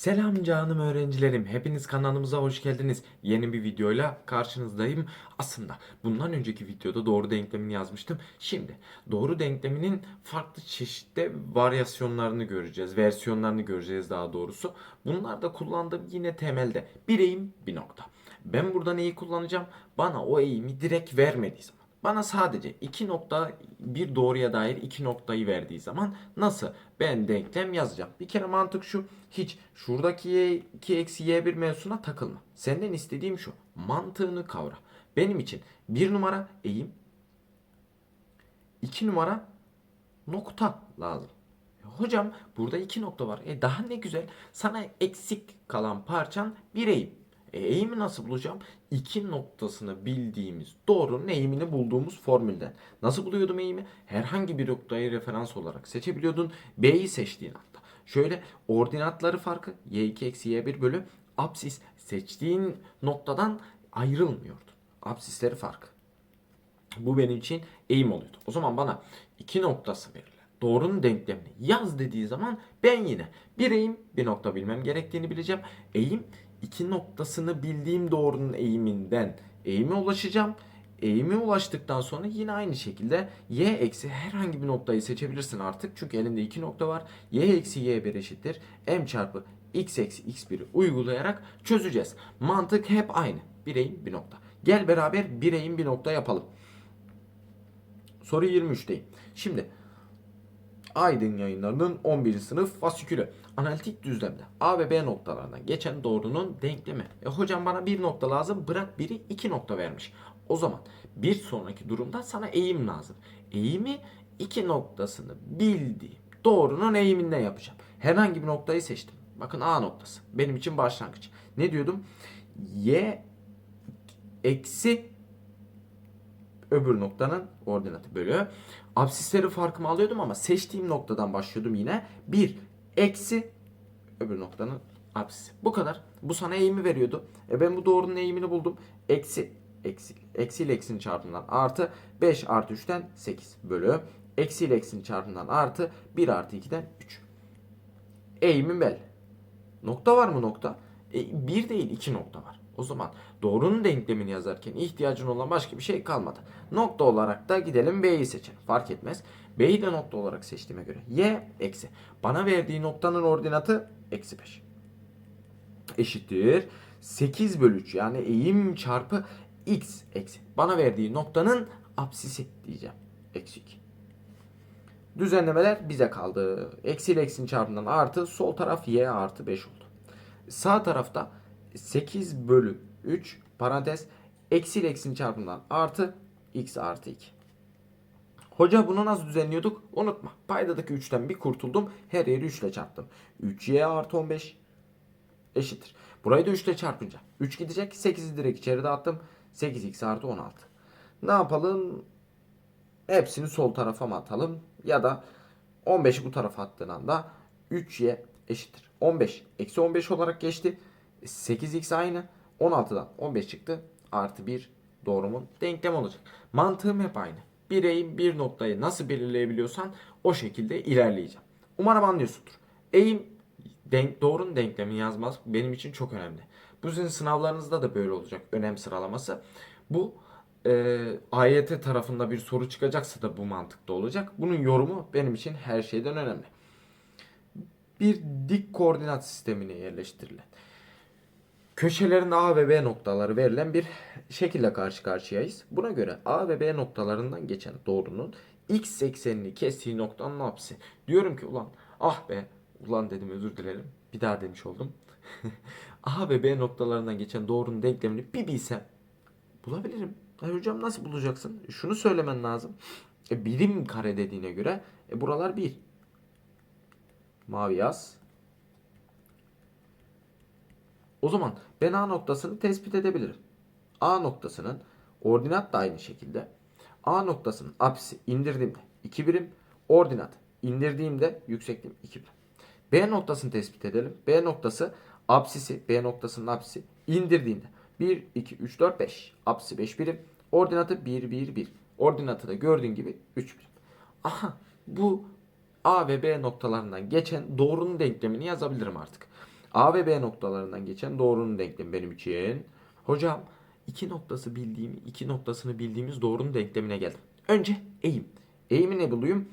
Selam canım öğrencilerim. Hepiniz kanalımıza hoş geldiniz. Yeni bir videoyla karşınızdayım. Aslında bundan önceki videoda doğru denklemini yazmıştım. Şimdi doğru denkleminin farklı çeşitli varyasyonlarını göreceğiz. Versiyonlarını göreceğiz daha doğrusu. Bunlar da kullandığım yine temelde bir eğim bir nokta. Ben burada neyi kullanacağım? Bana o eğimi direkt vermediği zaman. Bana sadece iki nokta bir doğruya dair iki noktayı verdiği zaman nasıl ben denklem yazacağım? Bir kere mantık şu. Hiç şuradaki y 2 eksi y1 mevzusuna takılma. Senden istediğim şu. Mantığını kavra. Benim için bir numara eğim. iki numara nokta lazım. E, Hocam burada iki nokta var. E daha ne güzel. Sana eksik kalan parçan bir eğim. E, eğimi nasıl bulacağım? İki noktasını bildiğimiz doğrunun eğimini bulduğumuz formülden. Nasıl buluyordum eğimi? Herhangi bir noktayı referans olarak seçebiliyordun. B'yi seçtiğin anda. Şöyle ordinatları farkı y2 eksi y1 bölü apsis seçtiğin noktadan ayrılmıyordun. Apsisleri farkı. Bu benim için eğim oluyordu. O zaman bana iki noktası verilen doğrunun denklemini yaz dediği zaman ben yine bir eğim bir nokta bilmem gerektiğini bileceğim. Eğim iki noktasını bildiğim doğrunun eğiminden eğime ulaşacağım. Eğime ulaştıktan sonra yine aynı şekilde y eksi herhangi bir noktayı seçebilirsin artık. Çünkü elinde iki nokta var. y eksi y1 eşittir. m çarpı x eksi x1'i uygulayarak çözeceğiz. Mantık hep aynı. Bir eğim bir nokta. Gel beraber bir eğim bir nokta yapalım. Soru 23'teyim. Şimdi Aydın yayınlarının 11. sınıf fasikülü. Analitik düzlemde A ve B noktalarından geçen doğrunun denklemi. E hocam bana bir nokta lazım bırak biri iki nokta vermiş. O zaman bir sonraki durumda sana eğim lazım. Eğimi iki noktasını bildiğim doğrunun eğiminden yapacağım. Herhangi bir noktayı seçtim. Bakın A noktası. Benim için başlangıç. Ne diyordum? Y eksi öbür noktanın ordinatı bölü. Absisleri farkımı alıyordum ama seçtiğim noktadan başlıyordum yine. 1 eksi öbür noktanın absisi. Bu kadar. Bu sana eğimi veriyordu. E ben bu doğrunun eğimini buldum. Eksi eksi eksi ile eksinin çarpımından artı 5 artı 3'ten 8 bölü eksi ile eksinin çarpımından artı 1 artı 2'den 3. Eğimim belli. Nokta var mı nokta? E, bir değil iki nokta var. O zaman doğrunun denklemini yazarken ihtiyacın olan başka bir şey kalmadı. Nokta olarak da gidelim B'yi seçelim. Fark etmez. B'yi de nokta olarak seçtiğime göre y eksi. Bana verdiği noktanın ordinatı eksi 5. Eşittir. 8 bölü 3 yani eğim çarpı x eksi. Bana verdiği noktanın apsisi diyeceğim. Eksi 2. Düzenlemeler bize kaldı. Eksi ile eksinin çarpımından artı sol taraf y artı 5 oldu. Sağ tarafta 8 bölü 3 parantez eksi ile çarpımından artı x artı 2. Hoca bunu nasıl düzenliyorduk? Unutma. Paydadaki 3'ten bir kurtuldum. Her yeri 3 ile çarptım. 3y artı 15 eşittir. Burayı da 3 ile çarpınca. 3 gidecek. 8'i direkt içeri dağıttım. 8x artı 16. Ne yapalım? Hepsini sol tarafa mı atalım? Ya da 15'i bu tarafa attığın anda 3y eşittir. 15 eksi 15 olarak geçti. 8x aynı. 16'dan 15 çıktı. Artı 1 doğrumun denklem olacak. Mantığım hep aynı. Bir eğim bir noktayı nasıl belirleyebiliyorsan o şekilde ilerleyeceğim. Umarım anlıyorsundur. Eğim denk, doğrunun denklemini yazmak benim için çok önemli. Bu sizin sınavlarınızda da böyle olacak önem sıralaması. Bu e, AYT tarafında bir soru çıkacaksa da bu mantıkta olacak. Bunun yorumu benim için her şeyden önemli. Bir dik koordinat sistemine yerleştirilen köşelerin A ve B noktaları verilen bir şekilde karşı karşıyayız. Buna göre A ve B noktalarından geçen doğrunun x eksenini kestiği noktanın apsisi. Diyorum ki ulan ah be ulan dedim özür dilerim. Bir daha demiş oldum. A ve B noktalarından geçen doğrunun denklemini bir bilsem bulabilirim. Hayır hocam nasıl bulacaksın? Şunu söylemen lazım. E, birim kare dediğine göre e, buralar bir. Mavi yaz. O zaman ben A noktasını tespit edebilirim. A noktasının ordinat da aynı şekilde. A noktasının apsisi indirdiğimde 2 birim, ordinat indirdiğimde yüksekliğim 2 birim. B noktasını tespit edelim. B noktası apsisi, B noktasının apsisi indirdiğinde 1, 2, 3, 4, 5. Apsisi 5 birim. Ordinatı 1, 1, 1. Ordinatı da gördüğün gibi 3 birim. Aha bu A ve B noktalarından geçen doğrunun denklemini yazabilirim artık. A ve B noktalarından geçen doğrunun denklemi benim için. Hocam iki noktası bildiğim, iki noktasını bildiğimiz doğrunun denklemine geldim. Önce eğim. Eğimi ne bulayım?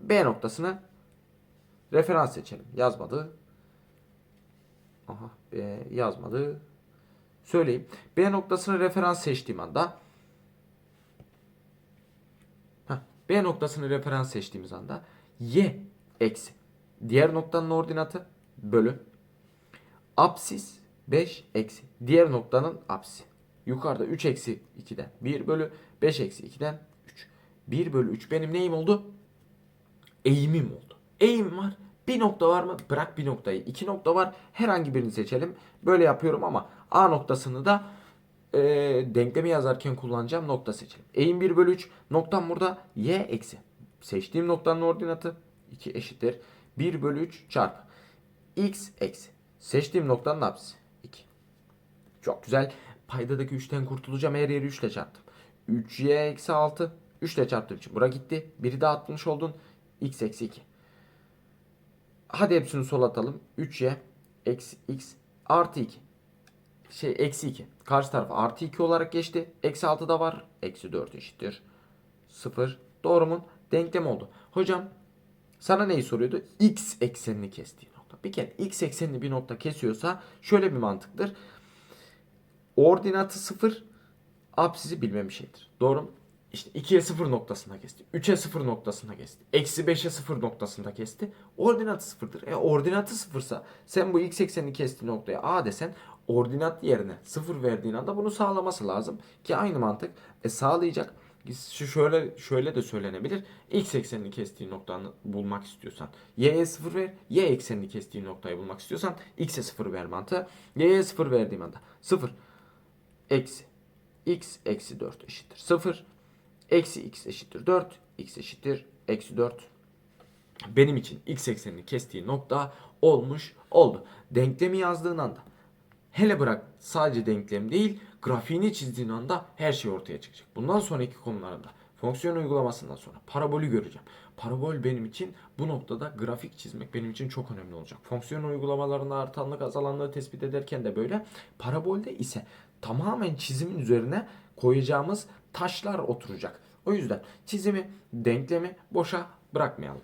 B noktasını referans seçelim. Yazmadı. Aha B yazmadı. Söyleyeyim. B noktasını referans seçtiğim anda Heh, B noktasını referans seçtiğimiz anda y eksi diğer noktanın ordinatı bölü apsis 5 eksi diğer noktanın apsisi. Yukarıda 3 eksi 2'den 1 bölü 5 eksi 2'den 3. 1 bölü 3 benim neyim oldu? Eğimim oldu. Eğim var. Bir nokta var mı? Bırak bir noktayı. İki nokta var. Herhangi birini seçelim. Böyle yapıyorum ama A noktasını da e, denklemi yazarken kullanacağım nokta seçelim. Eğim 1 bölü 3. Noktam burada y eksi. Seçtiğim noktanın ordinatı 2 eşittir. 1 bölü 3 çarpı. x eksi. Seçtiğim noktanın apsisi 2. Çok güzel. Paydadaki 3'ten kurtulacağım. Her yeri 3 ile çarptım. 3y eksi 6. 3 ile çarptığım için bura gitti. Biri daha atmış oldun. x eksi 2. Hadi hepsini sol atalım. 3y eksi x artı 2. Şey eksi 2. Karşı taraf artı 2 olarak geçti. Eksi 6 da var. Eksi 4 eşittir. 0. Doğrumun denklem oldu. Hocam sana neyi soruyordu? X eksenini kestiği nokta. Bir kere x eksenini bir nokta kesiyorsa şöyle bir mantıktır. Ordinatı 0 apsisi bilmem bir şeydir. Doğru mu? İşte 2'ye 0 noktasında kesti. 3'e 0 noktasında kesti. Eksi 5'e 0 noktasında kesti. Ordinatı 0'dır. E ordinatı 0'sa sen bu x eksenini kestiği noktaya a desen ordinat yerine 0 verdiğin anda bunu sağlaması lazım. Ki aynı mantık e, sağlayacak. Şöyle şöyle de söylenebilir. X eksenini kestiği noktanı bulmak istiyorsan y'ye 0 ver. Y eksenini kestiği noktayı bulmak istiyorsan x'e 0 ver mantığı. Y'ye 0 verdiğim anda 0 eksi x eksi 4 eşittir 0. Eksi x eşittir 4. x eşittir eksi 4. Benim için x eksenini kestiği nokta olmuş oldu. Denklemi yazdığın anda hele bırak sadece denklem değil grafiğini çizdiğin anda her şey ortaya çıkacak. Bundan sonraki konularında fonksiyon uygulamasından sonra parabolü göreceğim. Parabol benim için bu noktada grafik çizmek benim için çok önemli olacak. Fonksiyon uygulamalarında artanlık azalanlığı tespit ederken de böyle. Parabolde ise tamamen çizimin üzerine koyacağımız taşlar oturacak. O yüzden çizimi, denklemi boşa bırakmayalım.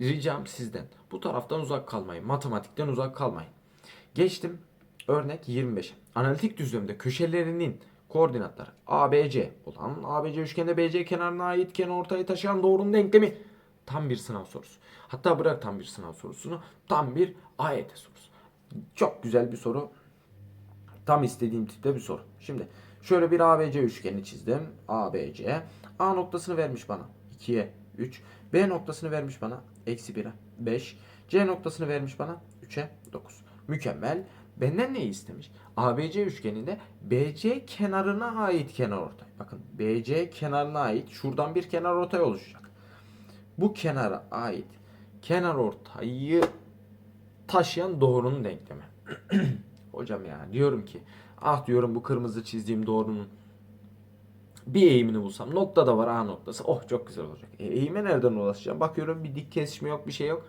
Ricam sizden bu taraftan uzak kalmayın. Matematikten uzak kalmayın. Geçtim örnek 25. Analitik düzlemde köşelerinin koordinatları ABC olan ABC üçgende BC kenarına ait kenar ortayı taşıyan doğrunun denklemi tam bir sınav sorusu. Hatta bırak tam bir sınav sorusunu tam bir AYT sorusu. Çok güzel bir soru. Tam istediğim tipte bir soru. Şimdi şöyle bir ABC üçgeni çizdim. ABC. A noktasını vermiş bana. 2'ye 3. B noktasını vermiş bana. Eksi 1'e 5. C noktasını vermiş bana. 3'e 9. Mükemmel. Benden neyi istemiş? ABC üçgeninde BC kenarına ait kenar ortay. Bakın BC kenarına ait şuradan bir kenar ortay oluşacak. Bu kenara ait kenar ortayı taşıyan doğrunun denklemi. Hocam ya diyorum ki ah diyorum bu kırmızı çizdiğim doğrunun bir eğimini bulsam nokta da var A noktası. Oh çok güzel olacak. E, eğime nereden ulaşacağım? Bakıyorum bir dik kesişme yok bir şey yok.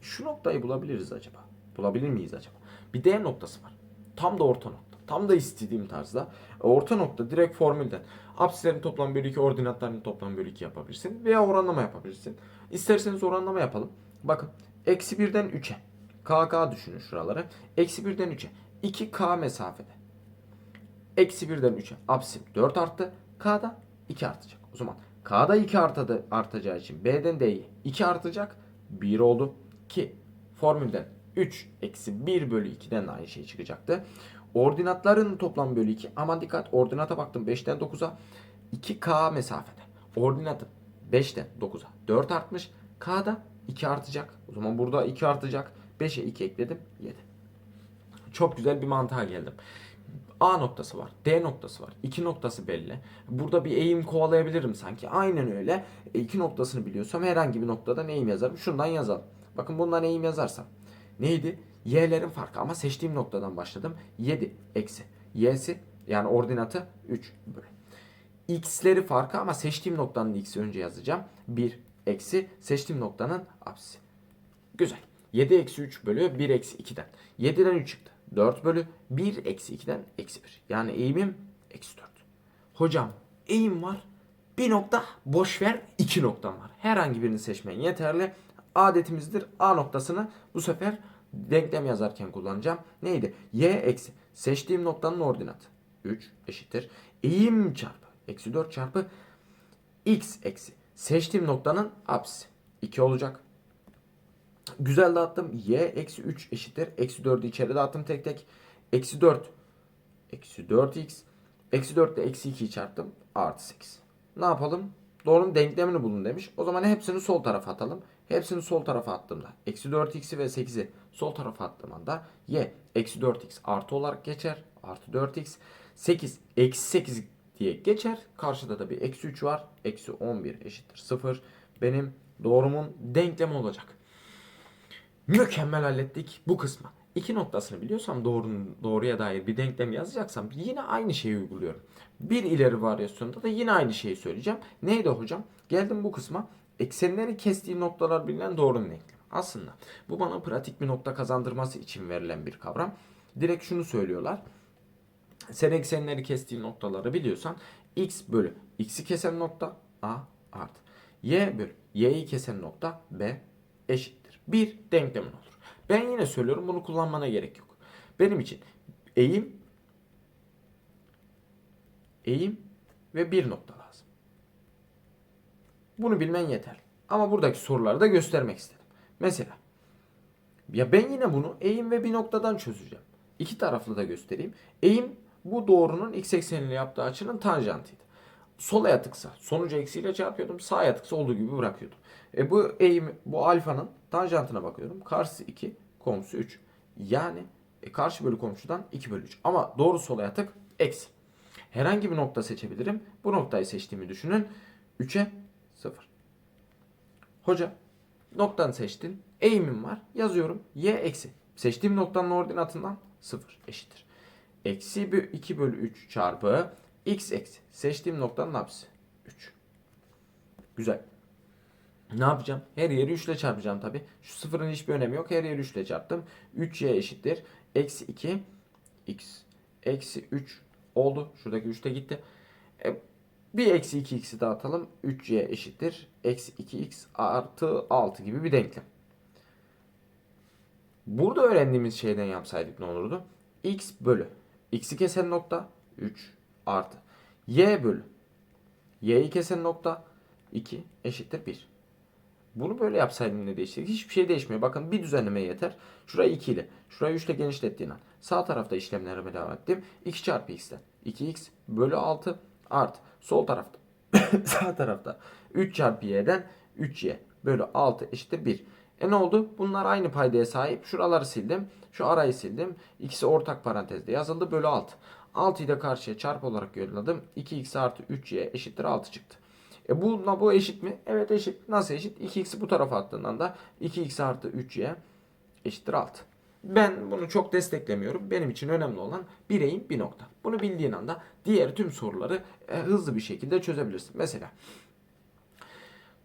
Şu noktayı bulabiliriz acaba. Bulabilir miyiz acaba? Bir D noktası var. Tam da orta nokta. Tam da istediğim tarzda. E, Orta nokta direkt formülden. Apsislerin toplam bölü 2, ordinatlarının toplam bölü 2 yapabilirsin. Veya oranlama yapabilirsin. İsterseniz oranlama yapalım. Bakın. Eksi 1'den 3'e. KK düşünün şuraları. Eksi 1'den 3'e. 2K mesafede. Eksi 1'den 3'e. Apsim 4 arttı. K'da 2 artacak. O zaman K'da 2 artadı, artacağı için B'den D'ye 2 artacak. 1 oldu. Ki formülden 3 eksi 1 bölü 2'den de aynı şey çıkacaktı. Ordinatların toplam bölü 2. Aman dikkat ordinata baktım 5'ten 9'a 2K mesafede. Ordinatı 5'ten 9'a 4 artmış. K'da 2 artacak. O zaman burada 2 artacak. 5'e 2 ekledim 7. Çok güzel bir mantığa geldim. A noktası var, D noktası var. İki noktası belli. Burada bir eğim kovalayabilirim sanki. Aynen öyle. E, noktasını biliyorsam herhangi bir noktada eğim yazarım. Şundan yazalım. Bakın bundan eğim yazarsam. Neydi? Y'lerin farkı ama seçtiğim noktadan başladım. 7 eksi. Y'si yani ordinatı 3 böyle. X'leri farkı ama seçtiğim noktanın x'i önce yazacağım. 1 eksi seçtiğim noktanın apsisi. Güzel. 7 eksi 3 bölü 1 eksi 2'den. 7'den 3 çıktı. 4 bölü 1 eksi 2'den eksi 1. Yani eğimim eksi 4. Hocam eğim var. Bir nokta boş ver iki noktam var. Herhangi birini seçmen yeterli. Adetimizdir. A noktasını bu sefer denklem yazarken kullanacağım. Neydi? Y eksi. Seçtiğim noktanın ordinatı. 3 eşittir. Eğim çarpı. Eksi 4 çarpı x eksi. Seçtiğim noktanın apsisi. 2 olacak. Güzel dağıttım. Y eksi 3 eşittir. Eksi 4'ü içeri dağıttım tek tek. Eksi 4. Eksi 4x. Eksi 4 ile eksi 2'yi çarptım. Artı 8. Ne yapalım? Doğrunun denklemini bulun demiş. O zaman hepsini sol tarafa atalım. Hepsini sol tarafa attığımda eksi 4x'i ve 8'i sol tarafa attığım anda y eksi 4x artı olarak geçer. Artı 4x. 8 eksi 8 diye geçer. Karşıda da bir eksi 3 var. Eksi 11 eşittir 0. Benim doğrumun denklemi olacak. Mükemmel hallettik bu kısmı. İki noktasını biliyorsam doğrunun, doğruya dair bir denklem yazacaksam yine aynı şeyi uyguluyorum. Bir ileri varyasyonda da yine aynı şeyi söyleyeceğim. Neydi hocam? Geldim bu kısma. Eksenleri kestiği noktalar bilinen doğrunun denklemi. Aslında bu bana pratik bir nokta kazandırması için verilen bir kavram. Direkt şunu söylüyorlar. Sen eksenleri kestiği noktaları biliyorsan x bölü x'i kesen nokta a artı y bölü y'yi kesen nokta b eşittir. Bir denklemin olur. Ben yine söylüyorum bunu kullanmana gerek yok. Benim için eğim eğim ve bir nokta lazım. Bunu bilmen yeter. Ama buradaki soruları da göstermek istedim. Mesela ya ben yine bunu eğim ve bir noktadan çözeceğim. İki taraflı da göstereyim. Eğim bu doğrunun x ekseniyle yaptığı açının tanjantıydı. Sola yatıksa sonucu eksiyle çarpıyordum. Sağ yatıksa olduğu gibi bırakıyordum. E bu eğim bu alfanın tanjantına bakıyorum. Karşısı 2, komşusu 3. Yani e, karşı bölü komşudan 2 bölü 3. Ama doğru sola yatık eksi. Herhangi bir nokta seçebilirim. Bu noktayı seçtiğimi düşünün. 3'e 0. Hoca noktanı seçtin. Eğimim var. Yazıyorum. Y eksi. Seçtiğim noktanın ordinatından 0 eşittir. Eksi 2 bölü 3 çarpı x eksi. Seçtiğim noktanın apsisi. 3. Güzel. Ne yapacağım? Her yeri 3 ile çarpacağım tabi. Şu sıfırın hiçbir önemi yok. Her yeri 3 ile çarptım. 3y eşittir. Eksi 2 x. Eksi 3 oldu. Şuradaki 3 de gitti. E, bir eksi 2x'i dağıtalım. 3y eşittir. Eksi 2x artı 6 gibi bir denklem. Burada öğrendiğimiz şeyden yapsaydık ne olurdu? x bölü. x'i kesen nokta 3 artı. y bölü. y'yi kesen nokta 2 eşittir 1. Bunu böyle yapsaydım ne değişecek? Hiçbir şey değişmiyor. Bakın bir düzenleme yeter. Şurayı 2 ile, şurayı 3 ile genişlettiğin an. Sağ tarafta işlemlerime devam ettim. 2 çarpı x'ten. 2x bölü 6 artı. Sol tarafta. sağ tarafta. 3 çarpı y'den 3y bölü 6 eşittir 1. E ne oldu? Bunlar aynı paydaya sahip. Şuraları sildim. Şu arayı sildim. İkisi ortak parantezde yazıldı. Bölü 6. 6'yı da karşıya çarpı olarak yolladım. 2x artı 3y eşittir 6 çıktı. E bununla bu eşit mi? Evet eşit. Nasıl eşit? 2x'i bu tarafa attığından da 2x artı 3y eşittir 6. Ben bunu çok desteklemiyorum. Benim için önemli olan bir eğim bir nokta. Bunu bildiğin anda diğer tüm soruları e, hızlı bir şekilde çözebilirsin. Mesela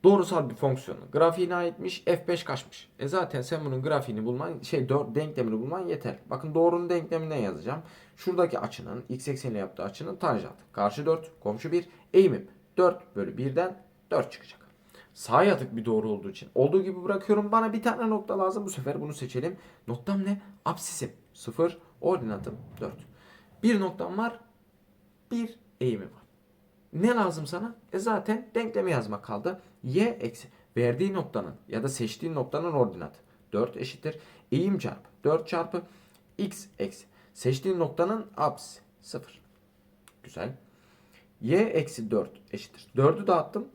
doğrusal bir fonksiyonu grafiğine aitmiş f5 kaçmış. E zaten sen bunun grafiğini bulman şey denklemini bulman yeter. Bakın doğrunun denkleminden yazacağım. Şuradaki açının x ekseniyle yaptığı açının tanjantı. Karşı 4 komşu 1 eğimim 4 bölü 1'den 4 çıkacak. Sağ yatık bir doğru olduğu için olduğu gibi bırakıyorum. Bana bir tane nokta lazım. Bu sefer bunu seçelim. Noktam ne? Apsisim 0. Ordinatım 4. Bir noktam var. Bir eğimim var. Ne lazım sana? E zaten denklemi yazmak kaldı. Y eksi verdiği noktanın ya da seçtiğin noktanın ordinatı 4 eşittir. Eğim çarpı 4 çarpı x eksi seçtiğin noktanın apsisi 0. Güzel. Y eksi 4 eşittir. 4'ü dağıttım.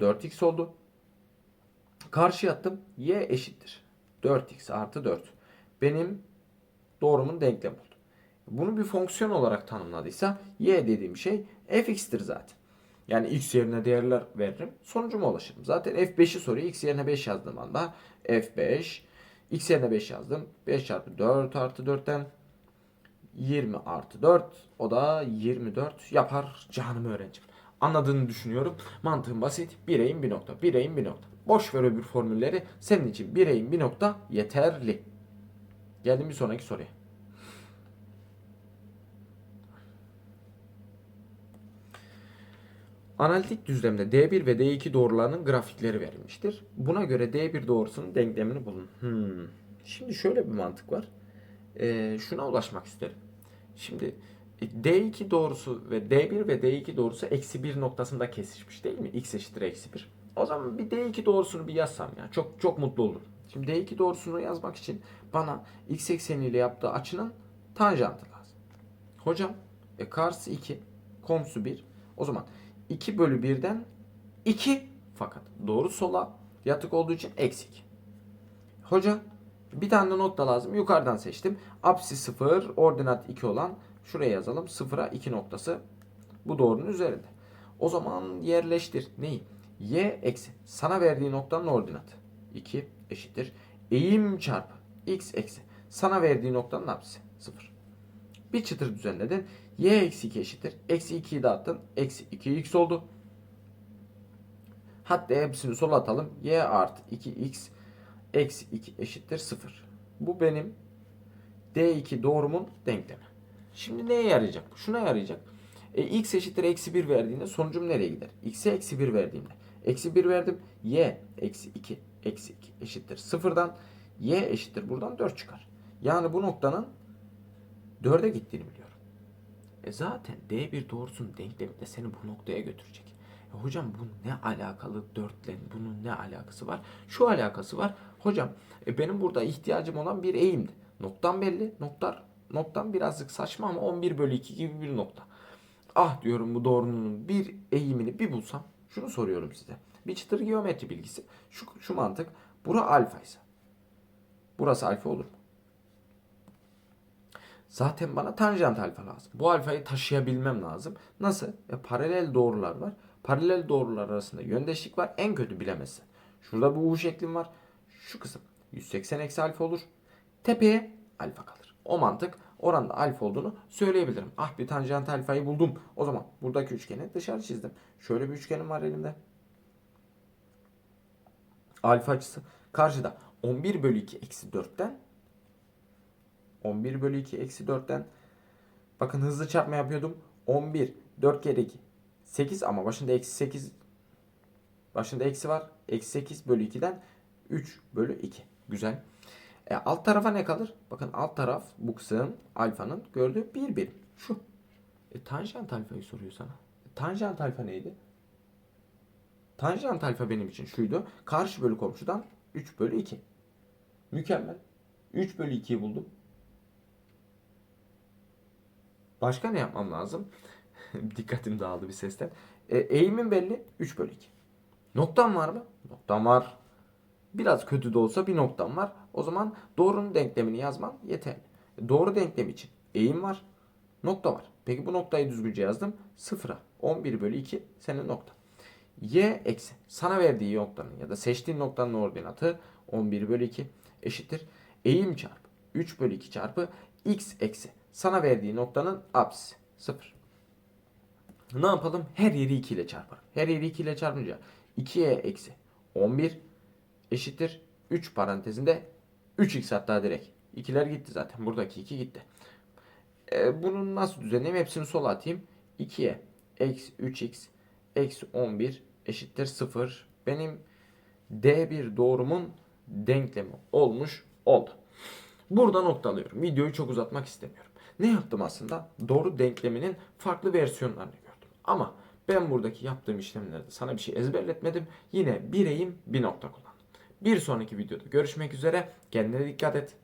4x oldu. Karşıya attım. Y eşittir. 4x artı 4. Benim doğrumun denklemi oldu. Bunu bir fonksiyon olarak tanımladıysa y dediğim şey fx'tir zaten. Yani x yerine değerler veririm. Sonucuma ulaşırım. Zaten f5'i soruyor. x yerine 5 yazdığım anda f5 x yerine 5 yazdım. 5 çarpı 4 artı 4'ten 20 artı 4 o da 24 yapar canım öğrencim. Anladığını düşünüyorum. Mantığım basit. Bir eğim bir nokta. Bir eğim bir nokta. Boş ver öbür formülleri. Senin için bir eğim bir nokta yeterli. Geldim bir sonraki soruya. Analitik düzlemde D1 ve D2 doğrularının grafikleri verilmiştir. Buna göre D1 doğrusunun denklemini bulun. Hmm. Şimdi şöyle bir mantık var. Ee, şuna ulaşmak isterim. Şimdi e, D2 doğrusu ve D1 ve D2 doğrusu eksi 1 noktasında kesişmiş değil mi? X eşittir eksi 1. O zaman bir D2 doğrusunu bir yazsam ya. Çok çok mutlu olurum. Şimdi D2 doğrusunu yazmak için bana x ekseniyle yaptığı açının tanjantı lazım. Hocam e, karşısı 2, komşu 1. O zaman 2 bölü 1'den 2 fakat doğru sola yatık olduğu için eksi 2. Hocam bir tane de nokta lazım. Yukarıdan seçtim. Apsis 0, ordinat 2 olan şuraya yazalım. 0'a 2 noktası bu doğrunun üzerinde. O zaman yerleştir. Neyi? Y eksi. Sana verdiği noktanın ordinatı. 2 eşittir. Eğim çarpı x eksi. Sana verdiği noktanın apsisi. 0. Bir çıtır düzenledin. Y eksi 2 eşittir. Eksi 2'yi dağıttın. Eksi 2x oldu. Hatta hepsini sola atalım. Y artı 2x eksi 2 eşittir 0. Bu benim D2 doğrumun denklemi. Şimdi neye yarayacak? Şuna yarayacak. E, x eşittir eksi 1 verdiğinde sonucum nereye gider? x'e eksi 1 verdiğimde. Eksi 1 verdim. y eksi 2 eksi 2 eşittir 0'dan. y eşittir buradan 4 çıkar. Yani bu noktanın 4'e gittiğini biliyorum. E zaten D1 doğrusunun denklemi de seni bu noktaya götürecek. E hocam bu ne alakalı dörtlen bunun ne alakası var? Şu alakası var. Hocam e benim burada ihtiyacım olan bir eğimdi. Noktam belli. Noktar noktam birazcık saçma ama 11 bölü 2 gibi bir nokta. Ah diyorum bu doğrunun bir eğimini bir bulsam. Şunu soruyorum size. Bir çıtır geometri bilgisi. Şu, şu mantık. Bura alfa ise. Burası alfa olur mu? Zaten bana tanjant alfa lazım. Bu alfayı taşıyabilmem lazım. Nasıl? E, paralel doğrular var. Paralel doğrular arasında yöndeşlik var. En kötü bilemezsin. Şurada bu U şeklim var. Şu kısım 180 eksi alfa olur. Tepeye alfa kalır. O mantık oranda alfa olduğunu söyleyebilirim. Ah bir tanjant alfayı buldum. O zaman buradaki üçgeni dışarı çizdim. Şöyle bir üçgenim var elimde. Alfa açısı. Karşıda 11 bölü 2 eksi 4'ten 11 bölü 2 eksi 4'ten bakın hızlı çarpma yapıyordum. 11 4 kere 2 8 ama başında eksi 8 başında eksi var. Eksi 8 bölü 2'den 3 bölü 2. Güzel. E, alt tarafa ne kalır? Bakın alt taraf bu kısım alfanın gördüğü 1 birim. Şu. E, tanjant alfayı soruyor sana. E, tanjant alfa neydi? Tanjant alfa benim için şuydu. Karşı bölü komşudan 3 bölü 2. Mükemmel. 3 bölü 2'yi buldum. Başka ne yapmam lazım? Dikkatim dağıldı bir sesten. E, eğimim belli. 3 bölü 2. Noktam var mı? Noktam var. Biraz kötü de olsa bir noktam var. O zaman doğrunun denklemini yazman yeterli. E, Doğru denklem için eğim var. Nokta var. Peki bu noktayı düzgünce yazdım. Sıfıra. 11 bölü 2 senin nokta. Y eksi sana verdiği noktanın ya da seçtiğin noktanın ordinatı 11 bölü 2 eşittir. Eğim çarpı 3 bölü 2 çarpı x eksi sana verdiği noktanın apsisi 0. Ne yapalım? Her yeri 2 ile çarparım. Her yeri 2 ile çarpınca 2y eksi 11 eşittir 3 parantezinde 3x hatta direkt. İkiler gitti zaten. Buradaki 2 gitti. E, bunu nasıl düzenleyeyim? Hepsini sola atayım. 2'ye eksi 3x eksi 11 eşittir 0. Benim D1 doğrumun denklemi olmuş oldu. Burada noktalıyorum. Videoyu çok uzatmak istemiyorum. Ne yaptım aslında? Doğru denkleminin farklı versiyonlarını gördüm. Ama ben buradaki yaptığım işlemlerde sana bir şey ezberletmedim. Yine bir eğim bir nokta kullandım. Bir sonraki videoda görüşmek üzere. Kendine dikkat et.